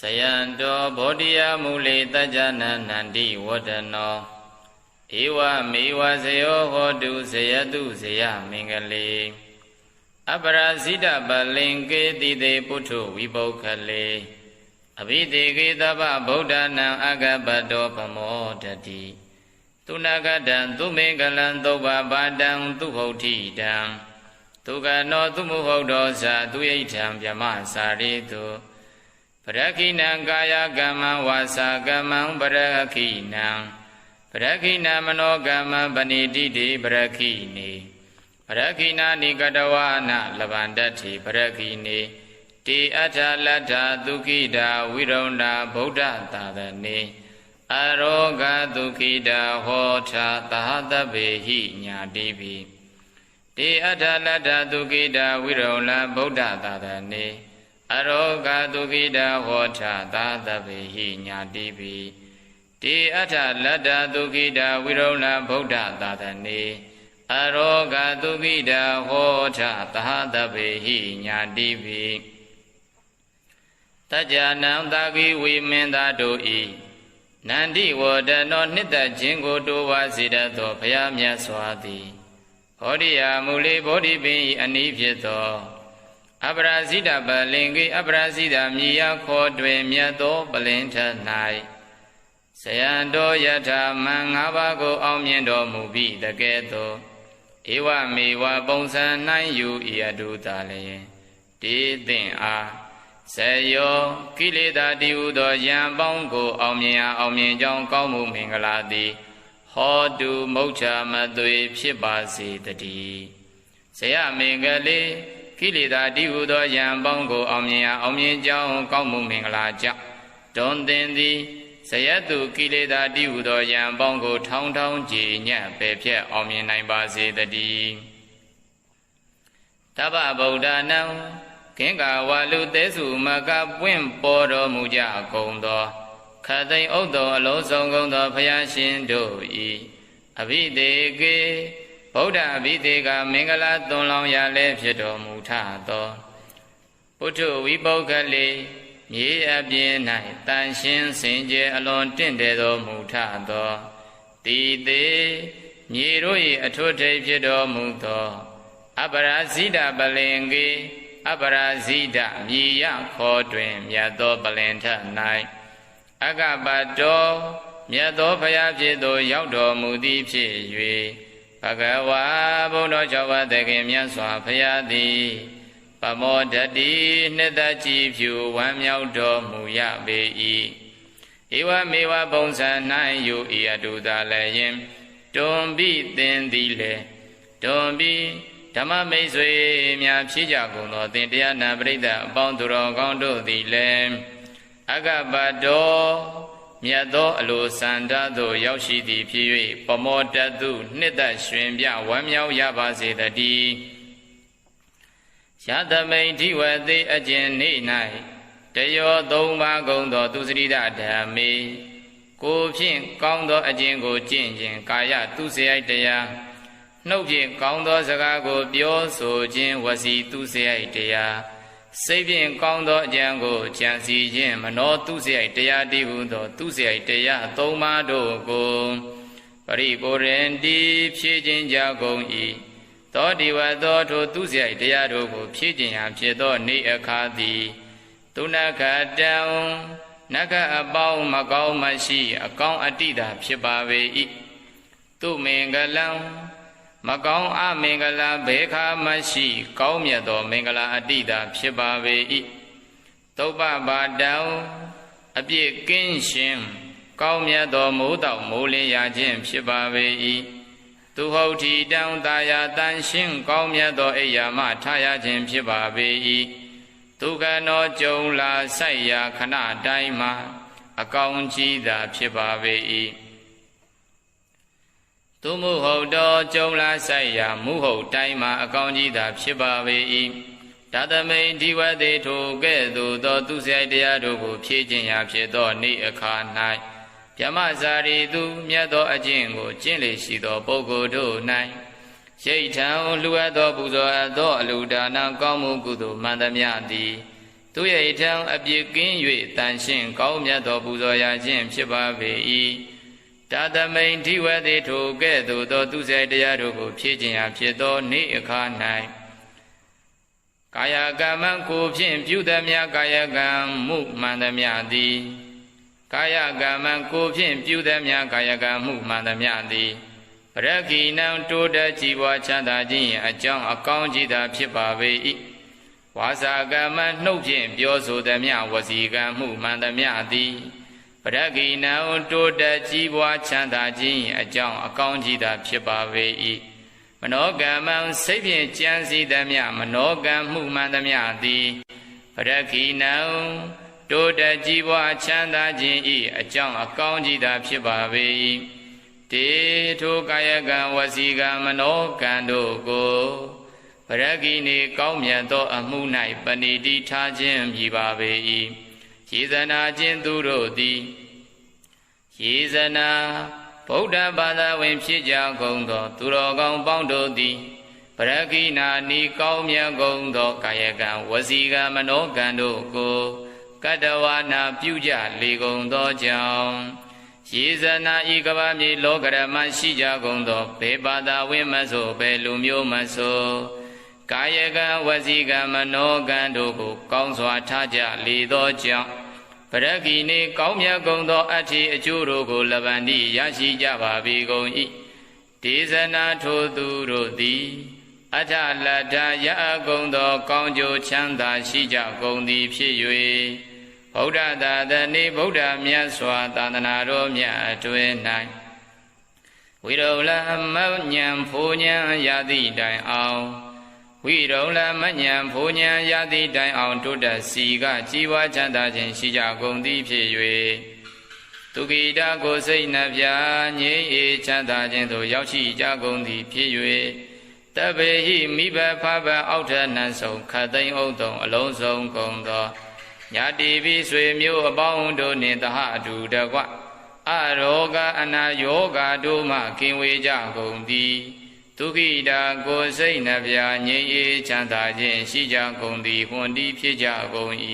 စယံတောဘောဓိယမူလေတัจจနန္န္တိဝဒနောဧဝမေဝဇယောဟောတုဇယတုဇယမင်္ဂလေအပရာဇိတပလင်ကေတိတေပုထုဝိပုခလေအဘိတေကေတဗဗုဒ္ဓနံအဂဘတောပမောတတိသူနာကတံသူမင်္ဂလံသုဘဘာတံသူဟုတ်တိတံသူကနောသူမဟုတ်တော်ဇာသူယိဋ္ဌံဗြမစာရိတုပ ရခိဏံကာယကမ္မဝါစာကမ္မံပရခိဏံပရခိဏမနောကမ္မပဏိတိတိပရခိနေပရခိဏနိကတဝနာလဗန္တတိပရခိနေတေအထလတ္ထဒုက္ခိတာဝိရုဏဗုဒ္ဓသာသနေအရောဂဒုက္ခိတာဟောထာသဟတဗေဟိညာတိပိတေအထလတ္ထဒုက္ခိတာဝိရုဏဗုဒ္ဓသာသနေ အရောဂဒုက္ခိတာဟောထာသဟတဗေဟိညာတိပိတေအထလတ္ထဒုက္ခိတာဝိရုဏဗုဒ္ဓသာသနေအရောဂဒုက္ခိတာဟောထာသဟတဗေဟိညာတိပိတကြနံတာကိဝိမင်းသားတို့ဤနန္တိဝဒနောနှစ်သက်ခြင်းကိုတိုးဝါစေတတ်သောဘုရားမြတ်စွာသည်ဟောဒီယာမူလေဘောဓိပင်ဤအနိဖြစ်သော အပရာဇိတပလင်ကိအပရာဇိတမြည်ရခေါ်တွင်မြတ်သောပလင်ထ၌ဇယံတော်ယထာမံ၅ပါးကို အောင်မြင်တော်မူပြီးတကဲ့သို့ဧဝမေဝပုံစံ၌ယူဤအတုသာလျင်တေသင်အားစေယောကိလေသာတည်ဟုသောယံပေါင်းကို အောင်မြင်အောင်အောင်မြင်ကြောင်းကောင်းမှုမင်္ဂလာသည်ဟောတုမုတ်ချမသွေ ဖြစ်ပါစေတည်းဇယမင်္ဂလေး ကိလေသာတည်ဟုသောယံပေါင်းကိုအောင်မြင်အောင်မြင်ကြောင်းကောင်းမှုမင်္ဂလာကြောင့်တွန်သင်သည်ဇယတုကိလေသာတည်ဟုသောယံပေါင်းကို ထောင်းထောင်းကြည်ညက်ပယ်ဖြတ်အောင်မြင်နိုင်ပါစေတည်းတပ္ပဗုဒ္ဓနံကင်္ကာဝလူသေးစုမကပွင့်ပေါ်တော်မူကြကုန်သောခသိန်ဥဒ္ဒောအလုံးစုံကုန်သောဘုရားရှင်တို့ဤအဘိဒေကေ ဗုဒ္ဓအဘိဒေကမင်္ဂလာသွန်လောင်းရလဲဖြစ်တော်မူထသောပုထုဝိပုဂ္ဂလေမြေအပြင်း၌တန်ရှင်းစင်ကြယ်အလွန်တင့်တယ်တော်မူထသောတိသေးမြေတို့၏အထွတ်ထိပ်ဖြစ်တော်မူသော အပရာဇိတပလင်ကေအပရာဇိတမြည်ရခေါ်တွင်မြတ်သောပလင်ထ၌အကပတောမြတ်သောဘုရားဖြစ်သို့ရောက်တော်မူသည်ဖြစ်၍ ဘဂဝါဘုံတော်၆ပါးတခင်မြတ်စွာဘုရားသည်ပမောတတိနှစ်သက်ကြည်ဖြူဝမ်းမြောက်တော်မူရပေ၏ဧဝမေဝပုံစံ၌ယူဤအတုသာလည်းယင်တွန်ပြီးသင်သည်လေတွန်ပြီးဓမ္မမိတ်ဆွေများဖြည့်ကြကုန်သောသင်တရားနာပရိသတ်အပေါင်းသူတော်ကောင်းတို့သည်လည်းအကပတော မြတ်သောအလိုစန္ဒသို့ရောက်ရှိသည်ဖြစ်၍ပမောတတုနှစ်သက်ရှင်ပြဝမ်းမြောက်ရပါစေတည်းရသမိန်ဓိဝတိအကျဉ်နေ၌တယောသုံးပါးကုန်သော သူစရိဒဓမ္မေကိုဖြင့်ကောင်းသောအကျင့်ကိုကျင့်ခြင်းကာယသူစရိုက်တရားနှုတ်ဖြင့်ကောင်းသောစကားကိုပြောဆိုခြင်းဝစီသူစရိုက်တရား စိတ်ဖြင့်ကောင်းသောအကြံကိုကြံစီခြင်းမနောသူစရိုက်တရားတည်ဟုသော သူစရိုက်တရားသုံးပါးတို့ကိုပရိပုရင်တိဖြည့်ခြင်းကြကုန်၏သောဒီဝသောထိုသူစရိုက်တရားတို့ကို ဖြည့်ခြင်းရန်ဖြစ်သောနေအခါသည်သူနခတံနခအပေါင်းမကောင်းမရှိ အကောင်းအတိတာဖြစ်ပါပေ၏သူမင်္ဂလံ မကောင်းအမင်္ဂလာဘေခာမရှိ ကောင်းမြတ်သောမင်္ဂလာအတိတာဖြစ်ပါပေ၏သုပ္ပပါတံအပြည့်ကင်းရှင်ကောင်းမြတ်သောမိုးတောက်မိုးလင်းရခြင်းဖြစ်ပါပေ၏သူဟုတ်ထီတံတာယာတန်ရှင်းကောင်းမြတ်သောအိယာမထရခြင်းဖြစ်ပါပေ၏ဒုက္ခနောကြုံလာဆိုင်ရာခဏတိုင်းမှာအကောင်ကြီးသာဖြစ်ပါပေ၏ သူမှုဟုတ်တော်ကြုံလာဆိုင်ရာမူဟုတ်တိုင်းမှာအကောင်ကြီးသာဖြစ်ပါပေ၏တသမိန်ဒီဝတိထိုကဲ့သို့သောသူဆိုင်တရားတို့ကိုဖြည့်ခြင်းရာဖြစ်သောနေ့အခါ၌ဗျမဇာရီသူမြတ်သောအကျင့်ကိုကျင့်လေရှိသောပုဂ္ဂိုလ်တို့၌ရိတ်ထံလူအပ်သောပူဇော်အပ်သောအလူဒါနကောင်းမှုကုသိုလ်မှန်သမျှသည်သူရဲ့ထံအပြစ်ကင်း၍တန်ရှင်းကောင်းမြတ်သောပူဇော်ရာခြင်းဖြစ်ပါပေ၏ တာသမိန်ဓိဝတိထိုကဲ့သို့သောသူစေတရားတို့ကိုဖြည့်ခြင်းရာဖြစ်သောနေ့အခါ၌ကာယကမ္မကိုဖြင့်ပြုသည်များကာယကံမှုမှန်သည်များသည်ကာယကမ္မကိုဖြင့်ပြုသည်များကာယကံမှုမှန်သည်များသည်ပရခိနံတိုးတက်ကြည်ပွားချမ်းသာခြင်းအကြောင်းအကောင်းကြီးသာဖြစ်ပါပေ၏ဝါစာကမ္မနှုတ်ဖြင့်ပြောဆိုသည်များဝစီကံမှုမှန်သည်များသည် ပရခိနံတိုးတက်ကြည်ပွားချမ်းသာခြင်းအကြောင်းအကောင်းကြီးသာဖြစ်ပါပေ၏မနောကမ္မစိတ်ဖြင့်ကြံစည်သည်မြမနောကံမှုမှန်သည်မြသည်ပရခိနံတိုးတက်ကြည်ပွားချမ်းသာခြင်းဤအကြောင်းအကောင်းကြီးသာဖြစ်ပါပေ၏တေထိုကာယကံဝစီကံမနောကံတို့ကိုပရခိနေကောင်းမြတ်သောအမှု၌ပဏိတိထားခြင်းမြည်ပါပေ၏ ယေဇနာခြင်းသူတို့သည်ယေဇနာဗုဒ္ဓဘာသာဝင်ဖြစ်ကြကုန်သော သူတော်ကောင်းပေါင်းတို့သည်ပရခိနာနီကောင်းမြတ်ကုန်သောကာယကံဝစီကံမနောကံတို့ကိုကတ္တဝနာပြုကြလေကုန်သောကြောင့်ရေဇနာဤကဘာမြေလောကရမရှိကြကုန်သောဘေဘာသာဝင်မဆိုဘယ်လူမျိုးမဆို ကာယကံဝစီကံမနောကံတို့ကို ကောင်းစွာထားကြလေသောကြောင့်ပရဂီနေကောင်းမြတ်ကုန်သောအဋ္ဌိအကျိုးတို့ကိုလဗန္တိရရှိကြပါပြီကုန်၏ဒေသနာထိုသူတို့သည်အထလတ္ထရအကုန်သော ကောင်းကျိုးချမ်းသာရှိကြကုန်သည်ဖြစ်၍ဗုဒ္ဓသာသနေဗုဒ္ဓမြတ်စွာသာသနာတော်မြတ်အတွင်၌ဝိရုလမညံဖိုညံရသည့်တိုင်အောင်ဝိ ရုလမညံဖိုညံရသည့်တိုင်အောင်တုတ္တစီကជីဝချမ်းသာခြင်းရှိကြကုန်သည်ဖြစ်၍သူကိတာကိုစိတ်နှပြငြိမ်းအေးချမ်းသာခြင်းသို့ရောက်ရှိကြကုန်သည်ဖြစ်၍တပေဟိမိဘဖဘအောက်ထနန်းဆုံးခတ်သိမ်းဥတုံအလုံးစုံကုန်သောညာတိပိဆွေမျိုးအပေါင်းတို့နှင့်တဟအတူတကွအရောဂအနာယောဂတို့မှကင်ဝေကြကုန်သည် ဒုက္ခိတာကိုစိတ်နှပြငြိမ်းအေးချမ်းသာခြင်းရှိကြကုန်သည်ဟွန်တီဖြစ်ကြကုန်၏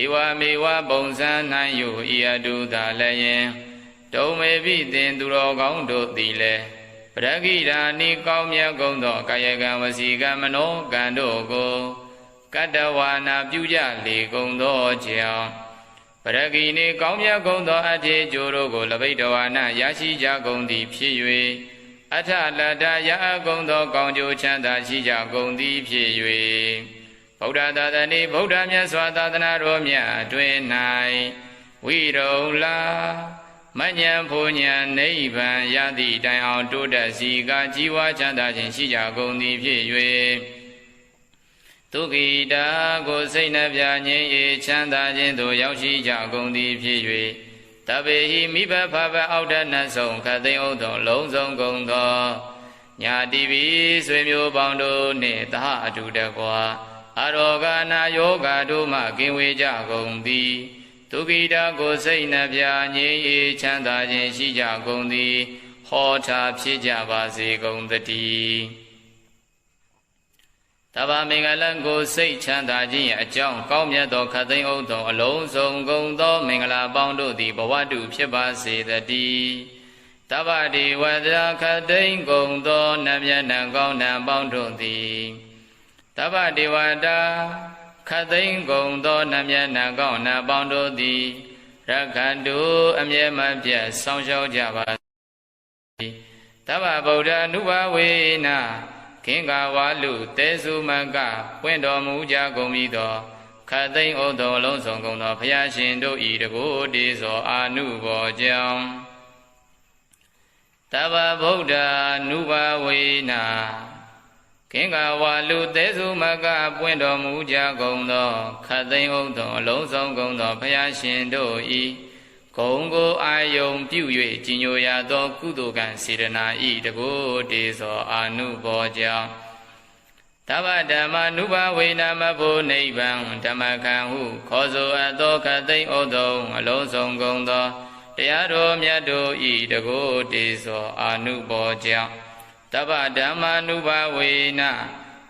ဧဝမေဝပုံစံ၌ယုဤအတုသာလည်းယင်တုံမေပိသင်သူတော်ကောင်းတို့သည်လည်းပရဂိရာနိကောင်းမြတ်ကုန်သောကာယကံဝစီကံမနောကံတို့ကိုကတ္တဝါနာပြုကြလေကုန်သောကြောင့်ပရဂိနေကောင်းမြတ်ကုန်သောအထေကျိုးတို့ကိုလဘိတဝါနာရရှိကြကုန်သည်ဖြစ်၍ အထလတ္တရအကုန်သောကောင်းကျိုးချမ်းသာရှိကြကုန်သည်ဖြစ်၍ဗုဒ္ဓသာသနေဗုဒ္ဓမြတ်စွာသာသနာတော်မြတ်အတွင်၌ဝိရုံလာမညံဖူညံနိဗ္ဗာန်ရသည့်တိုင်အောင်တိုးတက်စီကជីဝချမ်းသာခြင်းရှိကြကုန်သည်ဖြစ်၍ဒုက္ခိတာကိုစိတ်နှပြငြိမ်းအေးချမ်းသာခြင်းသို့ရောက်ရှိကြကုန်သည်ဖြစ်၍ တပေဟိမိဘဖဘအောက်တနတ်ဆုံးခသိန်းဥသောလုံးစုံကုန်သောညာတိပိဆွေမျိုးပေါင်းတို့နှင့်တဟအတူတကွာအရောဂနာယောဂတို့မှကင်ဝေကြကုန်သည်ဒုက္ခိတာကိုစိတ်နှပြငြိမ်းအေးချမ်းသာခြင်းရှိကြကုန်သည်ဟောထားဖြစ်ကြပါစေကုန်သတည်း တဘာမင်္ဂလံကိုစိတ်ချမ်းသာခြင်းအကြောင်းကောင်းမြတ်သောခသိန်းဥထုံအလုံးစုံကုန်သော မင်္ဂလာပေါင်းတို့သည်ဘဝတုဖြစ်ပါစေတည်းတဗ္ဗတိဝဒရာခသိန်းကုန်သောနတ်မြတ်နံကောင်းနံပေါင်းတို့သည်တဗ္ဗတိဝတာခသိန်းကုန်သောနတ်မြတ်နံကောင်းနံပေါင်းတို့သည်ရခန္တုအမြဲမပြတ်ဆောင်းလျှောက်ကြပါစေတဗ္ဗဗုဒ္ဓ ानु ဘဝေနာ ခင်္ဃဝါလူတေစုမကပွင့်တော်မူကြကုန်ပြီသောခသိမ့်ဩတော်လုံးစုံကုန်သောဘုရားရှင်တို့ဤတကိုးတေသောအာနုဘောကြောင့်တဗ္ဗဗုဒ္ဓ ानु ဘဝေနာခင်္ဃဝါလူသေးစုမကပွင့်တော်မူကြကုန်သောခသိမ့်ဥသောအလုံးစုံကုန်သောဘုရားရှင်တို့ဤ ဂုံကိုအာယုံပြု၍ကြီးညိုရသော ကုသိုလ်ကံစေရနာဤတကိုးတေသောအာနုဘောကြောင့်တဗ္ဗဓမ္မနုဘဝေနမဖို့နိဗ္ဗာန်ဓမ္မခံဟု ခေါ်ဆိုအပ်သောခသိမ့်ဥသောအလုံးစုံကုန်သောတရားတော်မြတ်တို့ဤတကိုးတေသောအာနုဘောကြောင့်တဗ္ဗဓမ္မာနုဘဝေနခ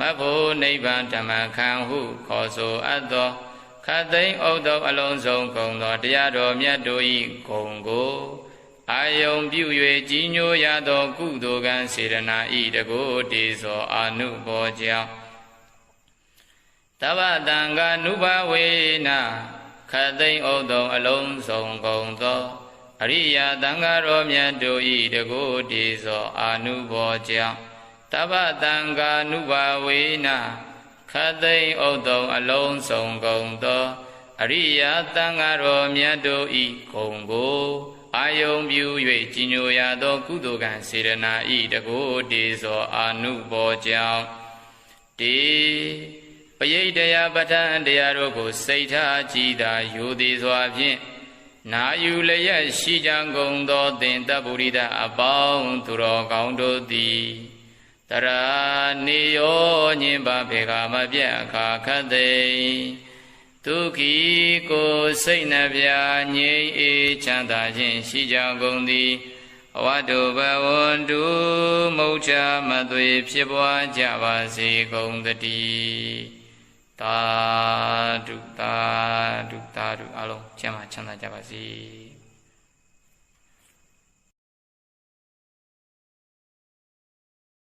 မဖို့နိဗ္ဗာန်ဓမ္မခံဟု ခေါ်ဆိုအပ်သော ခတ်သိမ်းဥဒ္ဒောအလုံးစုံကုန်သောတရားတော်မြတ်တို့၏ဂုံကိုအာယုံပြု၍ကြီးညိုရသောကုသိုလ်ကံစေရနာဤတကိုးတေသောအာနုဘောကြောင့်တဗ္ဗတံဃာနုဘဝေနခတ်သိမ်းဥဒ္ဒောအလုံးစုံကုန်သောအရိယာသံဃာတော်မြတ်တို့ဤတကိုးတေသောအာနုဘောကြောင့်တဗ္ဗတံဃာနုဘဝေန ခတ်သိမ်းဥဒ္ဒောအလုံးစုံကုန်သောအရိယာသံဃာတော်မြတ်တို့ဤဂုံကိုအာယုံပြု၍ကြီးညိုရသော ကုသိုလ်ကံစေရနာဤတကိုးတေသောအာနုဘောကြောင့်တေပယိတရာပဋ္ဌာန်တရားတို့ကို စိတ်ထားကြည်သာယူသည်စွာဖြင့်နာယူလျက်ရှိကြကုန်သောသင်တပုရိဒအပေါင်းသူတော်ကောင်းတို့သည် တရာနေယောညင်ပါဖေကမပြတ်အခါခတ်သိဒုက္ခိကိုစိတ်နှပြငြိမ်းအေးချမ်းသာခြင်းရှိကြကုန်သည်အဝတ္တုဘဝန္တုမုတ်ချမသွေဖြစ်ပွားကြပါစေကုန်တည်းသာဓုသာဓုသာဓုအလုံးကျမ်းမှာချမ်းသာကြပါစေ